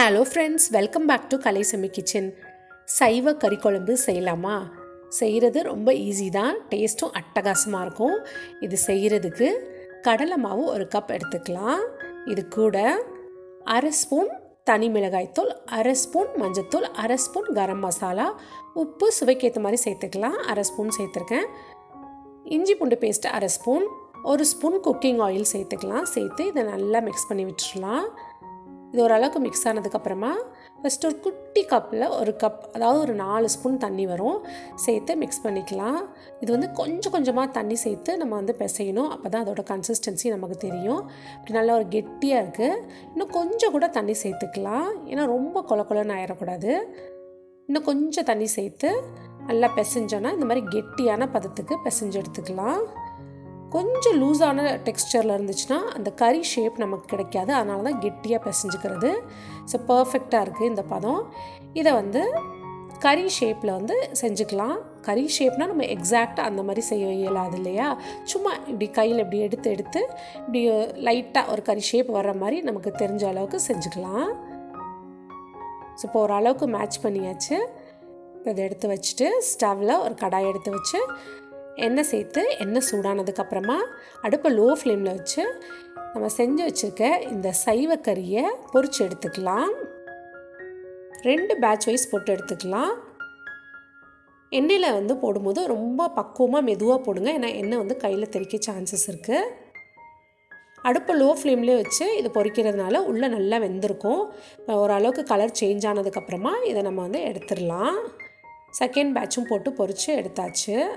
Hello friends welcome back to Kalaisami kitchen சைவ கறி குழம்பு செய்யலாமா? செய்கிறது ரொம்ப ஈஸி தான். டேஸ்ட்டும் அட்டகாசமாக இருக்கும். இது செய்கிறதுக்கு கடலை மாவு ஒரு கப் எடுத்துக்கலாம். இது கூட அரை ஸ்பூன் தனி மிளகாய்த்தூள் அரை ஸ்பூன் மஞ்சத்தூள் அரை ஸ்பூன் கரம் மசாலா உப்பு சுவைக்கேற்ற மாதிரி சேர்த்துக்கலாம். அரை ஸ்பூன் சேர்த்துருக்கேன். இஞ்சி பூண்டு பேஸ்ட்டு அரை ஸ்பூன் ஒரு ஸ்பூன் குக்கிங் ஆயில் சேர்த்துக்கலாம். சேர்த்து இதை நல்லா மிக்ஸ் பண்ணி விட்டுறலாம். இது ஓரளவுக்கு மிக்ஸ் ஆனதுக்கப்புறமா ஃபஸ்ட்டு ஒரு குட்டி கப்பில் ஒரு கப் அதாவது ஒரு நாலு ஸ்பூன் தண்ணி வரும். சேர்த்து மிக்ஸ் பண்ணிக்கலாம். இது வந்து கொஞ்சம் கொஞ்சமாக தண்ணி சேர்த்து நம்ம வந்து பிசையணும். அப்போ தான் அதோட கன்சிஸ்டன்சி நமக்கு தெரியும். இப்படி நல்லா ஒரு கெட்டியாக இருக்குது இன்னும் கொஞ்சம் கூட தண்ணி சேர்த்துக்கலாம். ஏன்னா ரொம்ப கொல கொலன்னு ஆயிடக்கூடாது இன்னும் கொஞ்சம் தண்ணி சேர்த்து நல்லா பிசைஞ்சோன்னா இந்த மாதிரி கெட்டியான பதத்துக்கு பிசைஞ்சு எடுத்துக்கலாம். கொஞ்சம் லூஸான டெக்ஸ்டரில் இருந்துச்சுன்னா அந்த கறி ஷேப் நமக்கு கிடைக்காது. அதனால தான் கெட்டியாக பிசைஞ்சுக்கிறது. ஸோ பர்ஃபெக்டாக இருக்குது இந்த பதம். இதை வந்து கறி ஷேப்பில் வந்து செஞ்சுக்கலாம். கறி ஷேப்னால் நம்ம எக்ஸாக்டாக அந்த மாதிரி செய்ய இயலாது இல்லையா? சும்மா இப்படி கையில் இப்படி எடுத்து எடுத்து இப்படி லைட்டாக ஒரு கறி ஷேப் வர்ற மாதிரி நமக்கு தெரிஞ்ச அளவுக்கு செஞ்சுக்கலாம். ஸோ இப்போ ஓரளவுக்கு மேட்ச் பண்ணியாச்சு. இப்போ இதை எடுத்து வச்சுட்டு ஸ்டவ்வில் ஒரு கடாய் எடுத்து வச்சு எண்ணெய் சேர்த்து எண்ணெய் சூடானதுக்கப்புறமா அடுப்பை லோ ஃப்ளேமில் வச்சு நம்ம செஞ்சு வச்சுருக்க இந்த சைவ கறியை பொறிச்சு எடுத்துக்கலாம். ரெண்டு பேட்ச் வைஸ் போட்டு எடுத்துக்கலாம். எண்ணெயில் வந்து போடும்போது ரொம்ப பக்குவமாக மெதுவாக போடுங்க. ஏன்னா எண்ணெய் வந்து கையில் தெறிக்க சான்சஸ் இருக்குது அடுப்பை லோ ஃப்ளேம்லேயே வச்சு இது பொறிக்கிறதுனால உள்ளே நல்லா வெந்திருக்கும். ஓரளவுக்கு கலர் சேஞ்ச் ஆனதுக்கப்புறமா இதை நம்ம வந்து எடுத்துடலாம். செகண்ட் பேட்சும் போட்டு பொறிச்சு எடுத்தாச்சு.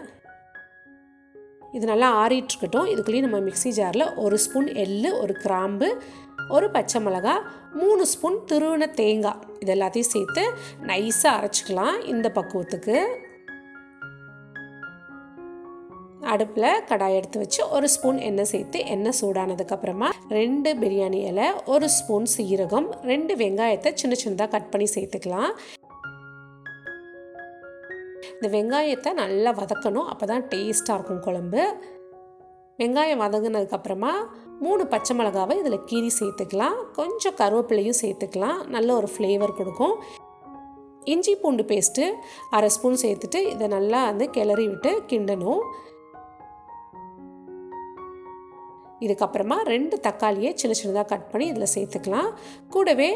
இது நல்லா ஆறிட்டுருக்கட்டும். இதுக்குள்ளேயும் நம்ம மிக்சி ஜாரில் ஒரு ஸ்பூன் எள்ளு ஒரு கிராம்பு ஒரு பச்சை மிளகா மூணு ஸ்பூன் துருவின தேங்காய். இது எல்லாத்தையும் சேர்த்து நைஸாக அரைச்சிக்கலாம் இந்த பக்குவத்துக்கு. அடுப்பில் கடாய் எடுத்து வச்சு ஒரு ஸ்பூன் எண்ணெய் சேர்த்து எண்ணெய் சூடானதுக்கப்புறமா ரெண்டு பிரியாணி இலை ஒரு ஸ்பூன் சீரகம் ரெண்டு வெங்காயத்தை சின்ன சின்னதாக கட் பண்ணி சேர்த்துக்கலாம். இந்த வெங்காயத்தை நல்லா வதக்கணும். அப்போ தான் டேஸ்ட்டாக இருக்கும் குழம்பு. வெங்காயம் வதங்கினதுக்கப்புறமா மூணு பச்சை மிளகாவை இதில் கீரி சேர்த்துக்கலாம். கொஞ்சம் கருவேப்பிலையும் சேர்த்துக்கலாம். நல்ல ஒரு ஃப்ளேவர் கொடுக்கும். இஞ்சி பூண்டு பேஸ்ட்டு அரை ஸ்பூன் சேர்த்துட்டு இதை நல்லா வந்து கிளறி விட்டு கிண்டணும். இதுக்கப்புறமா ரெண்டு தக்காளியை சின்ன சின்னதாக கட் பண்ணி இதில் சேர்த்துக்கலாம். கூடவே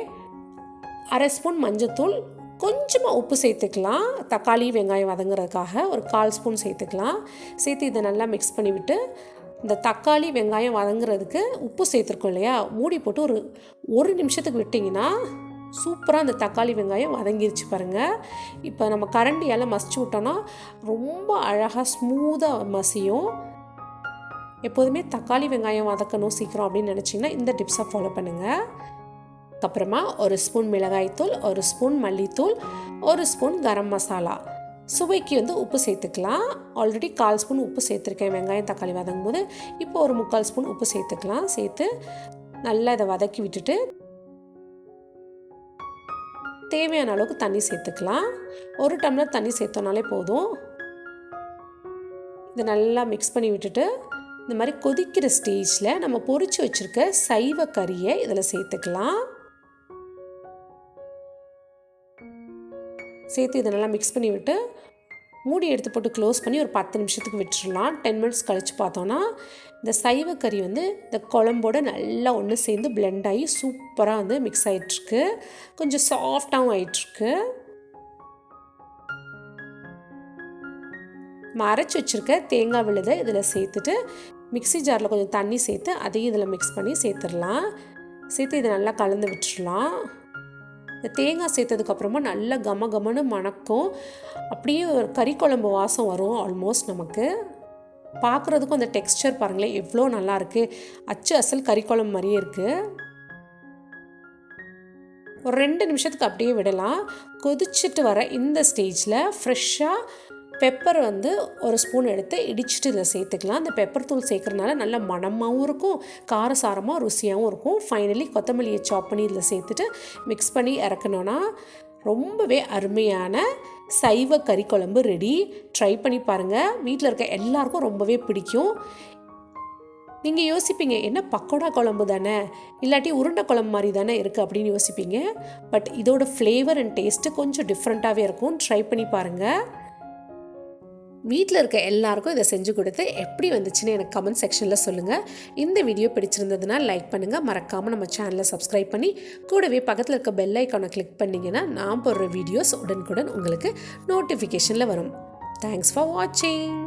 அரை ஸ்பூன் மஞ்சத்தூள் கொஞ்சமாக உப்பு சேர்த்துக்கலாம். தக்காளி வெங்காயம் வதங்குறதுக்காக ஒரு கால் ஸ்பூன் சேர்த்துக்கலாம். சேர்த்து இதை நல்லா மிக்ஸ் பண்ணிவிட்டு இந்த தக்காளி வெங்காயம் வதங்குறதுக்கு உப்பு சேர்த்துருக்கோம் இல்லையா? மூடி போட்டு ஒரு ஒரு நிமிஷத்துக்கு விட்டிங்கன்னா சூப்பராக அந்த தக்காளி வெங்காயம் வதங்கிருச்சு பாருங்கள் இப்போ நம்ம கரண்டியால் மசிச்சு விட்டோன்னா ரொம்ப அழகாக ஸ்மூத்தாக மசியும். எப்போதுமே தக்காளி வெங்காயம் வதக்கணும் சீக்கிரம் அப்படின்னு நினச்சிங்கன்னா இந்த டிப்ஸை ஃபாலோ பண்ணுங்கள் அப்புறமா ஒரு ஸ்பூன் மிளகாய்த்தூள் ஒரு ஸ்பூன் மல்லித்தூள் ஒரு ஸ்பூன் கரம் மசாலா. சுவைக்கு வந்து உப்பு சேர்த்துக்கலாம். ஆல்ரெடி கால் ஸ்பூன் உப்பு சேர்த்துருக்கேன். வெங்காயம் தக்காளி வதங்கும் போது இப்போ ஒரு முக்கால் ஸ்பூன் உப்பு சேர்த்துக்கலாம். சேர்த்து நல்லா இதை வதக்கி விட்டுட்டு தேவையான அளவுக்கு தண்ணி சேர்த்துக்கலாம். ஒரு டம்ளர் தண்ணி சேர்த்தோனாலே போதும். இதை நல்லா மிக்ஸ் பண்ணி விட்டுட்டு இந்த மாதிரி கொதிக்கிற ஸ்டேஜில் நம்ம பொறிச்சு வச்சுருக்க சைவ கறியை இதில் சேர்த்துக்கலாம். சேர்த்து இதை நல்லா மிக்ஸ் பண்ணி விட்டு மூடி எடுத்து போட்டு க்ளோஸ் பண்ணி ஒரு பத்து நிமிஷத்துக்கு விட்டுடலாம் டென் மினிட்ஸ் கழித்து பார்த்தோன்னா இந்த சைவ கறி வந்து இந்த குழம்போடு நல்லா ஒன்று சேர்ந்து பிளெண்ட் ஆகி சூப்பராக வந்து மிக்ஸ் ஆகிட்டுருக்கு கொஞ்சம் சாஃப்டாகவும் ஆகிட்டுருக்கு மறைச்சி வச்சுருக்க தேங்காய் விழுதை இதில் சேர்த்துட்டு மிக்சி ஜாரில் கொஞ்சம் தண்ணி சேர்த்து அதையும் இதில் மிக்ஸ் பண்ணி சேர்த்துடலாம். சேர்த்து இதை நல்லா கலந்து விட்டுடலாம். இந்த தேங்காய் சேர்த்ததுக்கப்புறமா நல்லா கம கமன்னு மணக்கும். அப்படியே ஒரு கறி குழம்பு வாசம் வரும் ஆல்மோஸ்ட் நமக்கு. பார்க்குறதுக்கும் அந்த டெக்ஸ்டர் பாருங்களேன் எவ்வளோ நல்லாயிருக்கு அச்சு அசல் கறி குழம்பு மாதிரியே இருக்குது ஒரு ரெண்டு நிமிஷத்துக்கு அப்படியே விடலாம். கொதிச்சுட்டு வர இந்த ஸ்டேஜில் ஃப்ரெஷ்ஷாக பெப்பர் வந்து ஒரு ஸ்பூன் எடுத்து இடிச்சிட்டு இதில் சேர்த்துக்கலாம். அந்த பெப்பர் தூள் சேர்க்குறதுனால நல்ல மணமாகவும் இருக்கும் காரசாரமாக ருசியாகவும் இருக்கும். ஃபைனலி கொத்தமல்லியை சாப் பண்ணி இதில் சேர்த்துட்டு மிக்ஸ் பண்ணி இறக்கணுன்னா ரொம்பவே அருமையான சைவ கறி குழம்பு ரெடி ட்ரை பண்ணி பாருங்கள் வீட்டில் இருக்க எல்லாருக்கும் ரொம்பவே பிடிக்கும். நீங்கள் யோசிப்பீங்க என்ன பக்கோடா குழம்பு தானே? இல்லாட்டி உருண்டை குழம்பு மாதிரி தானே இருக்குது அப்படின்னு யோசிப்பீங்க. பட் இதோட ஃப்ளேவர் அண்ட் டேஸ்ட்டு கொஞ்சம் டிஃப்ரெண்ட்டாகவே இருக்கும். ட்ரை பண்ணி பாருங்கள் வீட்டில் இருக்க எல்லாருக்கும் இதை செஞ்சு கொடுத்து எப்படி வந்துச்சுன்னு எனக்கு கமெண்ட் செக்ஷனில் சொல்லுங்கள் இந்த வீடியோ பிடிச்சிருந்ததுன்னா லைக் பண்ணுங்கள் மறக்காமல் நம்ம சேனலை சப்ஸ்கிரைப் பண்ணி கூடவே பக்கத்தில் இருக்க பெல் ஐக்கானை கிளிக் பண்ணிங்கன்னா நான் போடுற வீடியோஸ் உடனுக்குடன் உங்களுக்கு நோட்டிஃபிகேஷனில் வரும். தேங்க்ஸ் ஃபார் வாட்சிங்